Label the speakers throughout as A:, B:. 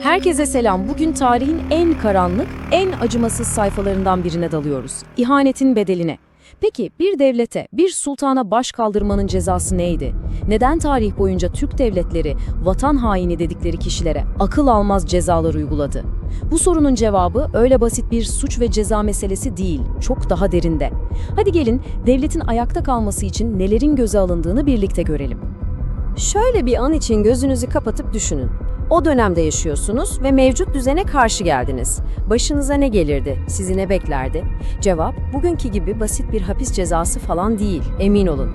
A: Herkese selam. Bugün tarihin en karanlık, en acımasız sayfalarından birine dalıyoruz. İhanetin bedeline. Peki bir devlete, bir sultana baş kaldırmanın cezası neydi? Neden tarih boyunca Türk devletleri vatan haini dedikleri kişilere akıl almaz cezalar uyguladı? Bu sorunun cevabı öyle basit bir suç ve ceza meselesi değil, çok daha derinde. Hadi gelin devletin ayakta kalması için nelerin göze alındığını birlikte görelim.
B: Şöyle bir an için gözünüzü kapatıp düşünün. O dönemde yaşıyorsunuz ve mevcut düzene karşı geldiniz. Başınıza ne gelirdi? Sizi ne beklerdi? Cevap, bugünkü gibi basit bir hapis cezası falan değil, emin olun.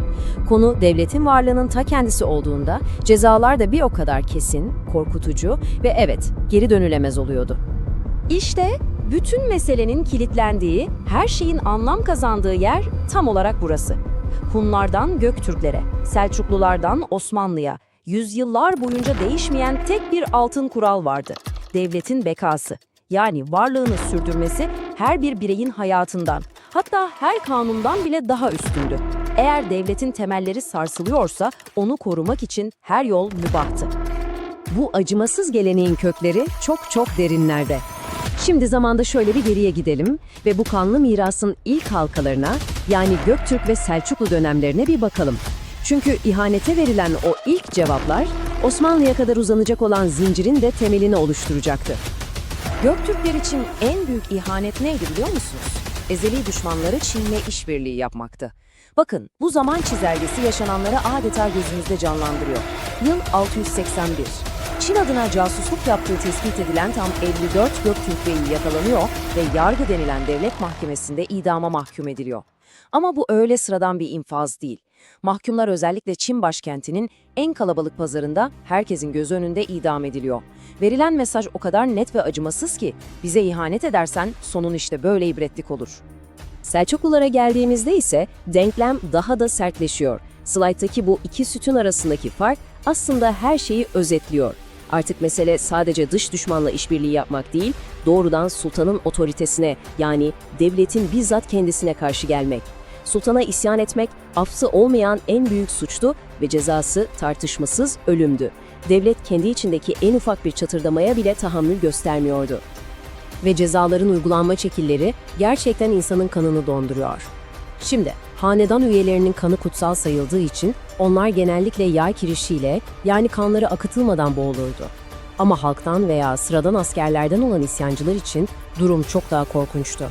B: Konu devletin varlığının ta kendisi olduğunda cezalar da bir o kadar kesin, korkutucu ve evet, geri dönülemez oluyordu. İşte bütün meselenin kilitlendiği, her şeyin anlam kazandığı yer tam olarak burası. Hunlardan Göktürklere, Selçuklulardan Osmanlı'ya, yüzyıllar boyunca değişmeyen tek bir altın kural vardı. Devletin bekası. Yani varlığını sürdürmesi her bir bireyin hayatından, hatta her kanundan bile daha üstündü. Eğer devletin temelleri sarsılıyorsa onu korumak için her yol mübahtı. Bu acımasız geleneğin kökleri çok çok derinlerde. Şimdi zamanda şöyle bir geriye gidelim ve bu kanlı mirasın ilk halkalarına yani Göktürk ve Selçuklu dönemlerine bir bakalım. Çünkü ihanete verilen o ilk cevaplar Osmanlı'ya kadar uzanacak olan zincirin de temelini oluşturacaktı. Göktürkler için en büyük ihanet neydi biliyor musunuz? Ezeli düşmanları Çin'le işbirliği yapmaktı. Bakın bu zaman çizelgesi yaşananları adeta gözümüzde canlandırıyor. Yıl 681. Çin adına casusluk yaptığı tespit edilen tam 54 Göktürk beyi yakalanıyor ve yargı denilen devlet mahkemesinde idama mahkum ediliyor. Ama bu öyle sıradan bir infaz değil. Mahkumlar özellikle Çin başkentinin en kalabalık pazarında herkesin gözü önünde idam ediliyor. Verilen mesaj o kadar net ve acımasız ki bize ihanet edersen sonun işte böyle ibretlik olur. Selçuklulara geldiğimizde ise denklem daha da sertleşiyor. Slayttaki bu iki sütun arasındaki fark aslında her şeyi özetliyor. Artık mesele sadece dış düşmanla işbirliği yapmak değil, doğrudan sultanın otoritesine yani devletin bizzat kendisine karşı gelmek. Sultana isyan etmek affı olmayan en büyük suçtu ve cezası tartışmasız ölümdü. Devlet kendi içindeki en ufak bir çatırdamaya bile tahammül göstermiyordu. Ve cezaların uygulanma şekilleri gerçekten insanın kanını donduruyor. Şimdi, hanedan üyelerinin kanı kutsal sayıldığı için onlar genellikle yay kirişiyle yani kanları akıtılmadan boğulurdu. Ama halktan veya sıradan askerlerden olan isyancılar için durum çok daha korkunçtu.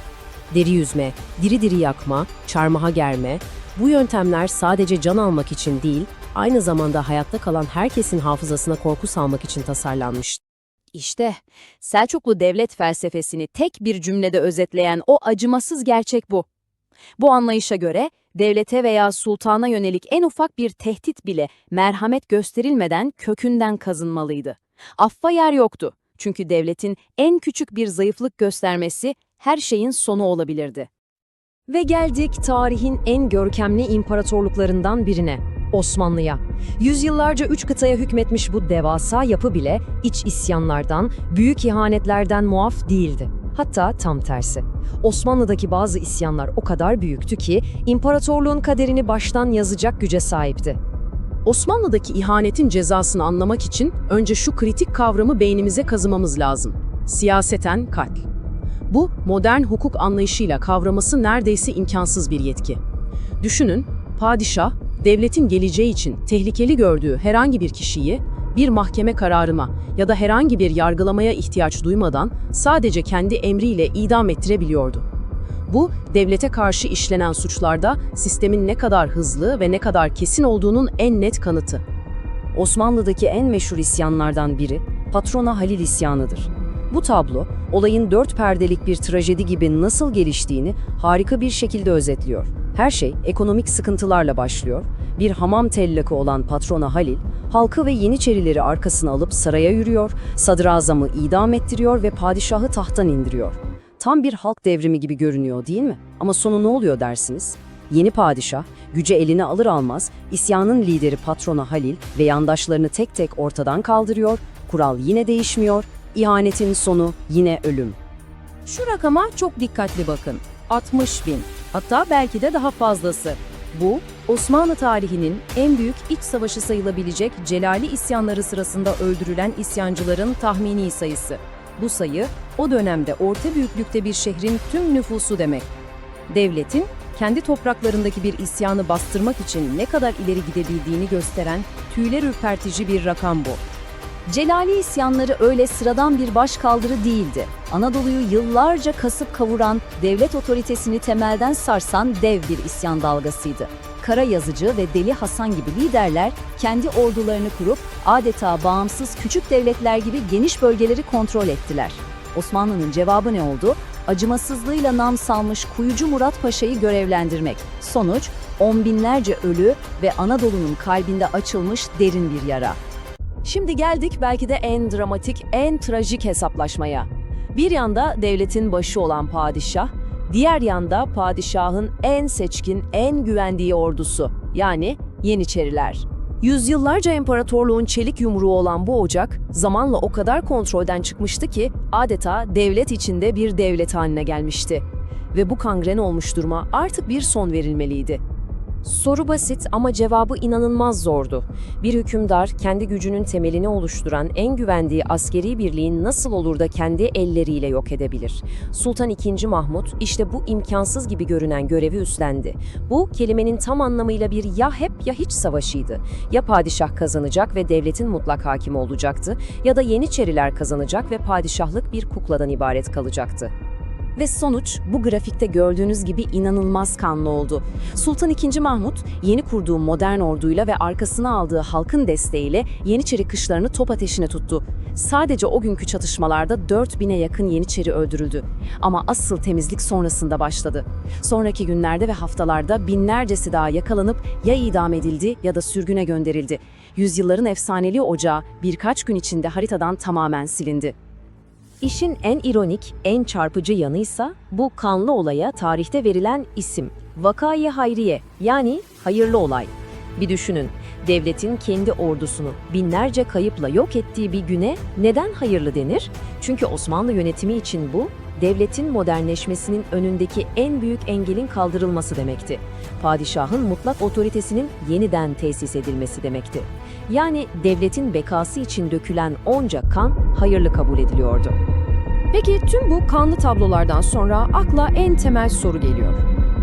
B: Deri yüzme, diri diri yakma, çarmıha germe, bu yöntemler sadece can almak için değil, aynı zamanda hayatta kalan herkesin hafızasına korku salmak için tasarlanmıştı.
A: İşte Selçuklu devlet felsefesini tek bir cümlede özetleyen o acımasız gerçek bu. Bu anlayışa göre devlete veya sultana yönelik en ufak bir tehdit bile merhamet gösterilmeden kökünden kazınmalıydı. Affa yer yoktu. Çünkü devletin en küçük bir zayıflık göstermesi her şeyin sonu olabilirdi.
B: Ve geldik tarihin en görkemli imparatorluklarından birine, Osmanlı'ya. Yüzyıllarca üç kıtaya hükmetmiş bu devasa yapı bile iç isyanlardan, büyük ihanetlerden muaf değildi. Hatta tam tersi. Osmanlı'daki bazı isyanlar o kadar büyüktü ki imparatorluğun kaderini baştan yazacak güce sahipti.
C: Osmanlı'daki ihanetin cezasını anlamak için önce şu kritik kavramı beynimize kazımamız lazım. Siyaseten katl. Bu, modern hukuk anlayışıyla kavraması neredeyse imkansız bir yetki. Düşünün, padişah, devletin geleceği için tehlikeli gördüğü herhangi bir kişiyi bir mahkeme kararına ya da herhangi bir yargılamaya ihtiyaç duymadan sadece kendi emriyle idam ettirebiliyordu. Bu, devlete karşı işlenen suçlarda sistemin ne kadar hızlı ve ne kadar kesin olduğunun en net kanıtı.
B: Osmanlı'daki en meşhur isyanlardan biri Patrona Halil isyanıdır. Bu tablo, olayın dört perdelik bir trajedi gibi nasıl geliştiğini harika bir şekilde özetliyor. Her şey ekonomik sıkıntılarla başlıyor. Bir hamam tellakı olan patrona Halil, halkı ve Yeniçerileri arkasına alıp saraya yürüyor, sadrazamı idam ettiriyor ve padişahı tahttan indiriyor. Tam bir halk devrimi gibi görünüyor değil mi? Ama sonu ne oluyor dersiniz? Yeni padişah, gücü eline alır almaz, isyanın lideri patrona Halil ve yandaşlarını tek tek ortadan kaldırıyor, kural yine değişmiyor, ihanetin sonu yine ölüm.
A: Şu rakama çok dikkatli bakın. 60 bin. Hatta belki de daha fazlası. Bu, Osmanlı tarihinin en büyük iç savaşı sayılabilecek Celali isyanları sırasında öldürülen isyancıların tahmini sayısı. Bu sayı, o dönemde orta büyüklükte bir şehrin tüm nüfusu demek. Devletin, kendi topraklarındaki bir isyanı bastırmak için ne kadar ileri gidebildiğini gösteren tüyler ürpertici bir rakam bu.
D: Celali isyanları öyle sıradan bir başkaldırı değildi. Anadolu'yu yıllarca kasıp kavuran, devlet otoritesini temelden sarsan dev bir isyan dalgasıydı. Kara Yazıcı ve Deli Hasan gibi liderler kendi ordularını kurup adeta bağımsız küçük devletler gibi geniş bölgeleri kontrol ettiler. Osmanlı'nın cevabı ne oldu? Acımasızlığıyla nam salmış Kuyucu Murat Paşa'yı görevlendirmek. Sonuç, on binlerce ölü ve Anadolu'nun kalbinde açılmış derin bir yara.
B: Şimdi geldik belki de en dramatik, en trajik hesaplaşmaya. Bir yanda devletin başı olan padişah, diğer yanda padişahın en seçkin, en güvendiği ordusu yani Yeniçeriler. Yüzyıllarca imparatorluğun çelik yumruğu olan bu ocak zamanla o kadar kontrolden çıkmıştı ki adeta devlet içinde bir devlet haline gelmişti. Ve bu kangren olmuş duruma artık bir son verilmeliydi. Soru basit ama cevabı inanılmaz zordu. Bir hükümdar kendi gücünün temelini oluşturan en güvendiği askeri birliğin nasıl olur da kendi elleriyle yok edebilir? Sultan II. Mahmut işte bu imkansız gibi görünen görevi üstlendi. Bu kelimenin tam anlamıyla bir ya hep ya hiç savaşıydı. Ya padişah kazanacak ve devletin mutlak hakimi olacaktı ya da Yeniçeriler kazanacak ve padişahlık bir kukladan ibaret kalacaktı. Ve sonuç bu grafikte gördüğünüz gibi inanılmaz kanlı oldu. Sultan II. Mahmut yeni kurduğu modern orduyla ve arkasına aldığı halkın desteğiyle Yeniçeri kışlarını top ateşine tuttu. Sadece o günkü çatışmalarda 4000'e yakın Yeniçeri öldürüldü. Ama asıl temizlik sonrasında başladı. Sonraki günlerde ve haftalarda binlercesi daha yakalanıp ya idam edildi ya da sürgüne gönderildi. Yüzyılların efsaneli ocağı birkaç gün içinde haritadan tamamen silindi. İşin en ironik, en çarpıcı yanıysa bu kanlı olaya tarihte verilen isim. Vakayı Hayriye yani hayırlı olay. Bir düşünün, devletin kendi ordusunu binlerce kayıpla yok ettiği bir güne neden hayırlı denir? Çünkü Osmanlı yönetimi için bu, devletin modernleşmesinin önündeki en büyük engelin kaldırılması demekti. Padişahın mutlak otoritesinin yeniden tesis edilmesi demekti. Yani devletin bekası için dökülen onca kan hayırlı kabul ediliyordu.
A: Peki tüm bu kanlı tablolardan sonra akla en temel soru geliyor.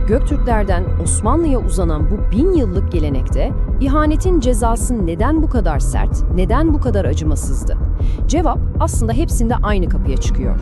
A: Göktürklerden Osmanlı'ya uzanan bu bin yıllık gelenekte ihanetin cezası neden bu kadar sert, neden bu kadar acımasızdı? Cevap aslında hepsinde aynı kapıya çıkıyor.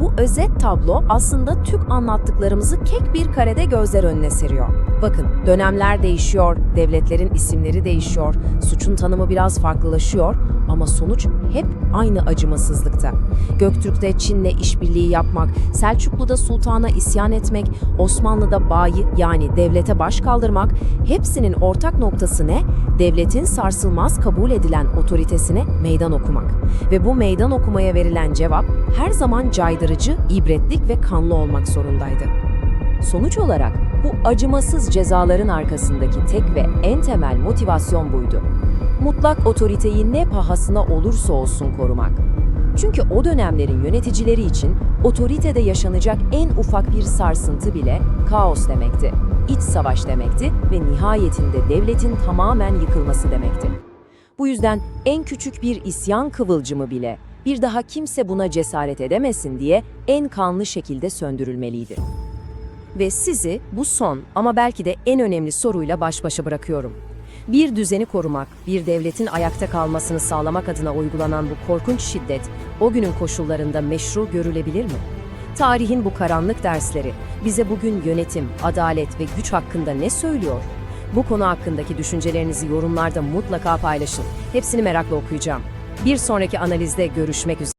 B: Bu özet tablo aslında Türk anlattıklarımızı kek bir karede gözler önüne seriyor. Bakın dönemler değişiyor, devletlerin isimleri değişiyor, suçun tanımı biraz farklılaşıyor ama sonuç hep aynı acımasızlıkta. Göktürk'te Çin'le işbirliği yapmak, Selçuklu'da sultana isyan etmek, Osmanlı'da bayi yani devlete baş kaldırmak hepsinin ortak noktası ne? Devletin sarsılmaz kabul edilen otoritesine meydan okumak. Ve bu meydan okumaya verilen cevap her zaman caydırıcı, ibretlik ve kanlı olmak zorundaydı. Sonuç olarak bu acımasız cezaların arkasındaki tek ve en temel motivasyon buydu. Mutlak otoriteyi ne pahasına olursa olsun korumak. Çünkü o dönemlerin yöneticileri için otoritede yaşanacak en ufak bir sarsıntı bile kaos demekti. İç savaş demekti ve nihayetinde devletin tamamen yıkılması demekti. Bu yüzden en küçük bir isyan kıvılcımı bile bir daha kimse buna cesaret edemesin diye en kanlı şekilde söndürülmeliydi. Ve sizi bu son ama belki de en önemli soruyla baş başa bırakıyorum. Bir düzeni korumak, bir devletin ayakta kalmasını sağlamak adına uygulanan bu korkunç şiddet o günün koşullarında meşru görülebilir mi? Tarihin bu karanlık dersleri bize bugün yönetim, adalet ve güç hakkında ne söylüyor? Bu konu hakkındaki düşüncelerinizi yorumlarda mutlaka paylaşın. Hepsini merakla okuyacağım. Bir sonraki analizde görüşmek üzere.